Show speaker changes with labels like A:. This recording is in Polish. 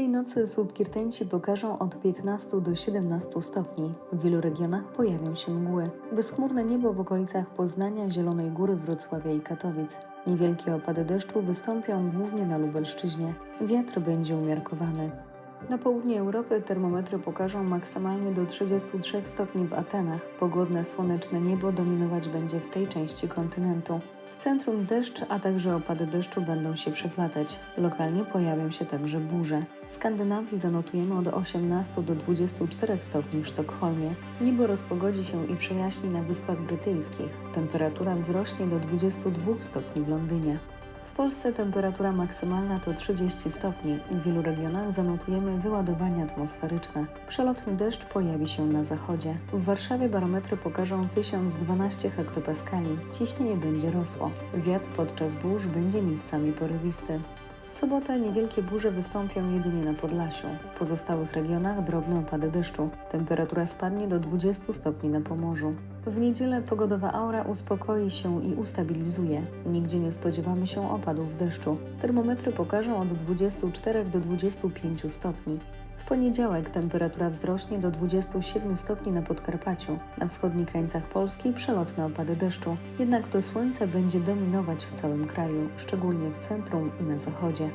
A: Tej nocy słupki rtęci pokażą od 15 do 17 stopni. W wielu regionach pojawią się mgły. Bezchmurne niebo w okolicach Poznania, Zielonej Góry, Wrocławia i Katowic. Niewielkie opady deszczu wystąpią głównie na Lubelszczyźnie. Wiatr będzie umiarkowany. Na południe Europy termometry pokażą maksymalnie do 33 stopni w Atenach. Pogodne, słoneczne niebo dominować będzie w tej części kontynentu. W centrum deszcz, a także opady deszczu będą się przeplatać. Lokalnie pojawią się także burze. W Skandynawii zanotujemy od 18 do 24 stopni w Sztokholmie. Niebo rozpogodzi się i przejaśni na Wyspach Brytyjskich. Temperatura wzrośnie do 22 stopni w Londynie. W Polsce temperatura maksymalna to 30 stopni. W wielu regionach zanotujemy wyładowania atmosferyczne. Przelotny deszcz pojawi się na zachodzie. W Warszawie barometry pokażą 1012 hektopaskali. Ciśnienie będzie rosło. Wiatr podczas burz będzie miejscami porywisty. W sobotę niewielkie burze wystąpią jedynie na Podlasiu. W pozostałych regionach drobne opady deszczu. Temperatura spadnie do 20 stopni na Pomorzu. W niedzielę pogodowa aura uspokoi się i ustabilizuje. Nigdzie nie spodziewamy się opadów deszczu. Termometry pokażą od 24 do 25 stopni. W poniedziałek temperatura wzrośnie do 27 stopni na Podkarpaciu. Na wschodnich krańcach Polski przelotne opady deszczu. Jednak to słońce będzie dominować w całym kraju, szczególnie w centrum i na zachodzie.